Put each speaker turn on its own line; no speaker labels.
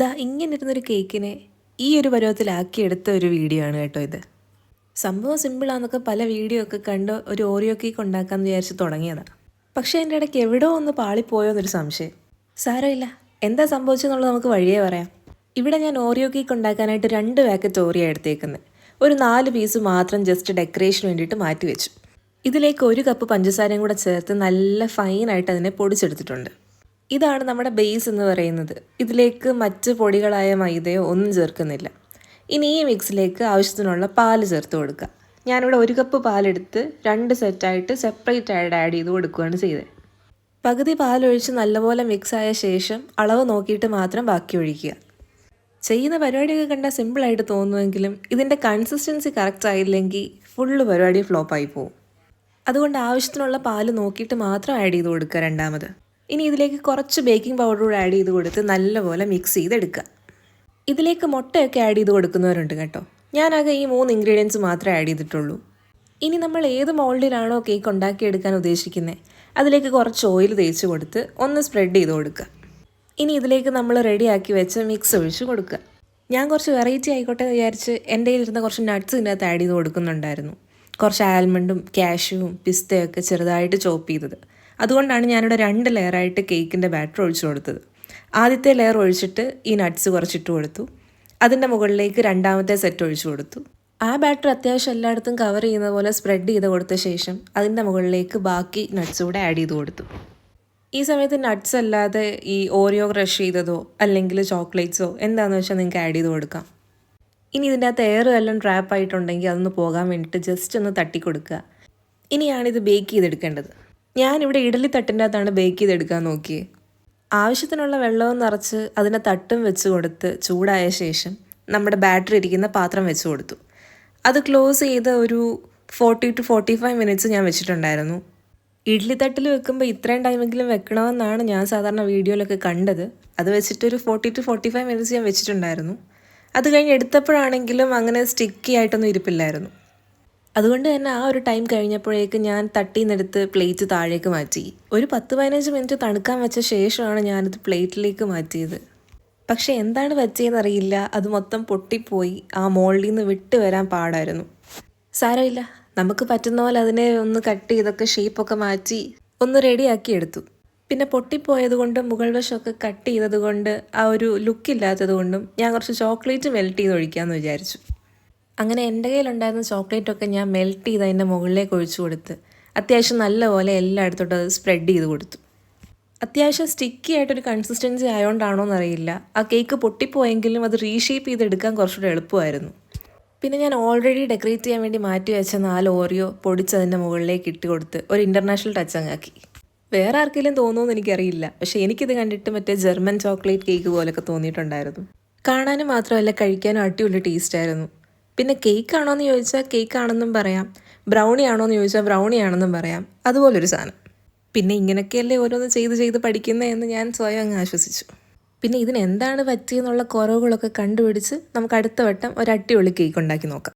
ദാ ഇങ്ങനെ ഇരുന്നൊരു കേക്കിനെ ഈ ഒരു പരുവത്തിലാക്കി എടുത്ത ഒരു വീഡിയോ ആണ് കേട്ടോ ഇത്. സംഭവം സിമ്പിളാന്നൊക്കെ പല വീഡിയോ ഒക്കെ കണ്ട് ഒരു ഓറിയോ കേക്ക് ഉണ്ടാക്കാമെന്ന് വിചാരിച്ച് തുടങ്ങിയതാണ് പക്ഷേ എന്റെ ഇടയ്ക്ക് എവിടെയോ ഒന്ന് പാളിപ്പോയോ എന്നൊരു സംശയം. സാരമില്ല. എന്താ സംഭവിച്ചെന്നുള്ളത് നമുക്ക് വഴിയേ പറയാം. ഇവിടെ ഞാൻ ഓറിയോ കേക്ക് ഉണ്ടാക്കാനായിട്ട് രണ്ട് പാക്കറ്റ് ഓറിയോ എടുത്തേക്കുന്നത് ഒരു നാല് പീസ് മാത്രം ജസ്റ്റ് ഡെക്കറേഷന് വേണ്ടിയിട്ട് മാറ്റി വെച്ചു ഇതിലേക്ക് ഒരു കപ്പ് പഞ്ചസാരയും കൂടെ ചേർത്ത് നല്ല ഫൈനായിട്ട് അതിനെ പൊടിച്ചെടുത്തിട്ടുണ്ട്. ഇതാണ് നമ്മുടെ ബേസ് എന്ന് പറയുന്നത്. ഇതിലേക്ക് മറ്റ് പൊടികളായ മൈദയോ ഒന്നും ചേർക്കുന്നില്ല. ഇനി ഈ മിക്സിലേക്ക് ആവശ്യത്തിനുള്ള പാൽ ചേർത്ത് കൊടുക്കുക. ഞാനിവിടെ ഒരു കപ്പ് പാലെടുത്ത് രണ്ട് സെറ്റായിട്ട് സെപ്പറേറ്റ് ആയിട്ട് ആഡ് ചെയ്ത് കൊടുക്കുകയാണ് ചെയ്തത്. പകുതി പാലൊഴിച്ച് നല്ലപോലെ മിക്സ് ആയ ശേഷം അളവ് നോക്കിയിട്ട് മാത്രം ബാക്കി ഒഴിക്കുക. ചെയ്യുന്ന പരിപാടിയൊക്കെ കണ്ടാൽ സിമ്പിളായിട്ട് തോന്നുമെങ്കിലും ഇതിന്റെ കൺസിസ്റ്റൻസി കറക്റ്റ് ആയില്ലെങ്കിൽ ഫുള്ള് പരിപാടി ഫ്ലോപ്പായി പോകും അതുകൊണ്ട് ആവശ്യത്തിനുള്ള പാൽ നോക്കിയിട്ട് മാത്രം ആഡ് ചെയ്ത് കൊടുക്കുക രണ്ടാമത്. ഇനി ഇതിലേക്ക് കുറച്ച് ബേക്കിംഗ് പൗഡർ കൂടെ ആഡ് ചെയ്ത് കൊടുത്ത് നല്ലപോലെ മിക്സ് ചെയ്തെടുക്കുക. ഇതിലേക്ക് മുട്ടയൊക്കെ ആഡ് ചെയ്ത് കൊടുക്കുന്നവരുണ്ട് കേട്ടോ. ഞാനാകെ ഈ മൂന്ന് ഇൻഗ്രീഡിയൻസ് മാത്രമേ ആഡ് ചെയ്തിട്ടുള്ളൂ. ഇനി നമ്മൾ ഏത് മോൾഡിലാണോ കേക്ക് ഉണ്ടാക്കിയെടുക്കാൻ ഉദ്ദേശിക്കുന്നത് അതിലേക്ക് കുറച്ച് ഓയിൽ തേച്ച് കൊടുത്ത് ഒന്ന് സ്പ്രെഡ് ചെയ്ത് കൊടുക്കുക. ഇനി ഇതിലേക്ക് നമ്മൾ റെഡിയാക്കി വെച്ച് മിക്സ് ഒഴിച്ച് കൊടുക്കുക. ഞാൻ കുറച്ച് വെറൈറ്റി ആയിക്കോട്ടെ വിചാരിച്ച് എന്റെ കയ്യിലിരുന്ന കുറച്ച് നട്ട്സ് ഇതിനകത്ത് ആഡ് ചെയ്ത് കൊടുക്കുന്നുണ്ടായിരുന്നു. കുറച്ച് ആൽമണ്ടും കാഷ്യൂവും പിസ്തയൊക്കെ ചെറുതായിട്ട് ചോപ്പ് ചെയ്തത്. അതുകൊണ്ടാണ് ഞാനിവിടെ രണ്ട് ലെയറായിട്ട് കേക്കിന്റെ ബാറ്റർ ഒഴിച്ചു കൊടുത്തത്. ആദ്യത്തെ ലെയർ ഒഴിച്ചിട്ട് ഈ നട്ട്സ് കുറച്ചിട്ട് കൊടുത്തു. അതിന്റെ മുകളിലേക്ക് രണ്ടാമത്തെ സെറ്റ് ഒഴിച്ചു കൊടുത്തു. ആ ബാറ്റർ അത്യാവശ്യം എല്ലായിടത്തും കവർ ചെയ്യുന്ന പോലെ സ്പ്രെഡ് ചെയ്ത് കൊടുത്ത ശേഷം അതിന്റെ മുകളിലേക്ക് ബാക്കി നട്ട്സ് കൂടെ ആഡ് ചെയ്ത് കൊടുത്തു. ഈ സമയത്ത് നട്ട്സ് അല്ലാതെ ഈ ഓറിയോ ക്രഷ് ചെയ്തതോ അല്ലെങ്കിൽ ചോക്ലേറ്റ്സോ എന്താണെന്ന് വെച്ചാൽ നിങ്ങൾക്ക് ആഡ് ചെയ്ത് കൊടുക്കാം. ഇനി ഇതിന്റെ അകത്ത് എയർ എല്ലാം ട്രാപ്പ് ആയിട്ടുണ്ടെങ്കിൽ അതൊന്ന് പോകാൻ വേണ്ടിയിട്ട് ജസ്റ്റ് ഒന്ന് തട്ടി കൊടുക്കുക ഇനിയാണിത് ബേക്ക് ചെയ്തെടുക്കേണ്ടത്. ഞാനിവിടെ ഇഡലി തട്ടിന്റെ അകത്താണ് ബേക്ക് ചെയ്തെടുക്കാൻ നോക്കിയത് ആവശ്യത്തിനുള്ള വെള്ളവും നിറച്ച് അതിനെ തട്ടും വെച്ച് കൊടുത്ത് ചൂടായ ശേഷം നമ്മുടെ ബാറ്ററി ഇരിക്കുന്ന പാത്രം വെച്ച് കൊടുത്തു. അത് ക്ലോസ് ചെയ്ത് ഒരു forty two forty five minutes ഞാൻ വെച്ചിട്ടുണ്ടായിരുന്നു. ഇഡ്ലി തട്ടിൽ വെക്കുമ്പോൾ ഇത്രയും ടൈമെങ്കിലും വെക്കണമെന്നാണ് ഞാൻ സാധാരണ വീഡിയോയിലൊക്കെ കണ്ടത്. അത് വെച്ചിട്ട് ഒരു forty two forty five minutes ഞാൻ വെച്ചിട്ടുണ്ടായിരുന്നു. അത് കഴിഞ്ഞ് എടുത്തപ്പോഴാണെങ്കിലും അങ്ങനെ സ്റ്റിക്കി ആയിട്ടൊന്നും ഇരിപ്പില്ലായിരുന്നു. അതുകൊണ്ട് തന്നെ ആ ഒരു ടൈം കഴിഞ്ഞപ്പോഴേക്ക് ഞാൻ തട്ടിന്നെടുത്ത് പ്ലേറ്റ് താഴേക്ക് മാറ്റി. ഒരു പത്ത് പതിനഞ്ച് മിനിറ്റ് തണുക്കാൻ വെച്ച ശേഷമാണ് ഞാനത് പ്ലേറ്റിലേക്ക് മാറ്റിയത്. പക്ഷെ എന്താണ് പറ്റിയതെന്നറിയില്ല അത് മൊത്തം പൊട്ടിപ്പോയി. ആ മോളിൽ നിന്ന് വിട്ട് വരാൻ പാടായിരുന്നു. സാരമില്ല. നമുക്ക് പറ്റുന്ന പോലെ അതിനെ ഒന്ന് കട്ട് ചെയ്തൊക്കെ ഷേപ്പൊക്കെ മാറ്റി ഒന്ന് റെഡിയാക്കി എടുത്തു. പിന്നെ പൊട്ടിപ്പോയത് കൊണ്ട് മുകൾ വശമൊക്കെ കട്ട് ചെയ്തതുകൊണ്ട് ആ ഒരു ലുക്കില്ലാത്തത് കൊണ്ടും ഞാൻ കുറച്ച് ചോക്ലേറ്റ് മെൽറ്റ് ചെയ്ത് ഒഴിക്കാമെന്ന് വിചാരിച്ചു. അങ്ങനെ എന്റെ കയ്യിലുണ്ടായിരുന്ന ചോക്ലേറ്റൊക്കെ ഞാൻ മെൽറ്റ് ചെയ്ത് അതിന്റെ മുകളിലേക്ക് ഒഴിച്ചു കൊടുത്ത് അത്യാവശ്യം നല്ലപോലെ എല്ലായിടത്തോട്ടും അത് സ്പ്രെഡ് ചെയ്ത് കൊടുത്തു. അത്യാവശ്യം സ്റ്റിക്കി ആയിട്ടൊരു കൺസിസ്റ്റൻസി ആയതുകൊണ്ടാണോ എന്നറിയില്ല ആ കേക്ക് പൊട്ടിപ്പോയെങ്കിലും അത് റീഷേപ്പ് ചെയ്തെടുക്കാൻ കുറച്ചുകൂടെ എളുപ്പമായിരുന്നു. പിന്നെ ഞാൻ ഓൾറെഡി ഡെക്കറേറ്റ് ചെയ്യാൻ വേണ്ടി മാറ്റി വെച്ച നാല് ഓറിയോ പൊടിച്ചതിന്റെ മുകളിലേക്ക് ഇട്ട് കൊടുത്ത് ഒരു ഇന്റർനാഷണൽ ടച്ച് അങ്ങാക്കി. വേറെ ആർക്കെങ്കിലും തോന്നുമെന്ന് എനിക്കറിയില്ല. പക്ഷേ എനിക്കിത് കണ്ടിട്ട് മറ്റേ ജർമ്മൻ ചോക്ലേറ്റ് കേക്ക് പോലൊക്കെ തോന്നിയിട്ടുണ്ടായിരുന്നു. കാണാനും മാത്രമല്ല കഴിക്കാനും അടിപൊളി ടേസ്റ്റ് ആയിരുന്നു. പിന്നെ കേക്ക് ആണോ എന്ന് ചോദിച്ചാൽ കേക്ക് ആണെന്നും പറയാം ബ്രൗണി ആണോ എന്ന് ചോദിച്ചാൽ ബ്രൗണി ആണെന്നും പറയാം. അതുപോലൊരു സാധനം പിന്നെ ഇങ്ങനെയൊക്കെയല്ലേ ഓരോന്ന് ചെയ്ത് ചെയ്ത് പഠിക്കുന്നതെന്ന് ഞാൻ സ്വയം അങ്ങ് ആശ്വസിച്ചു. പിന്നെ ഇതിനെന്താണ് പറ്റിയെന്നുള്ള കുറവുകളൊക്കെ കണ്ടുപിടിച്ച് നമുക്ക് അടുത്ത വട്ടം ഒരു അടിപൊളി കേക്ക് ഉണ്ടാക്കി നോക്കാം.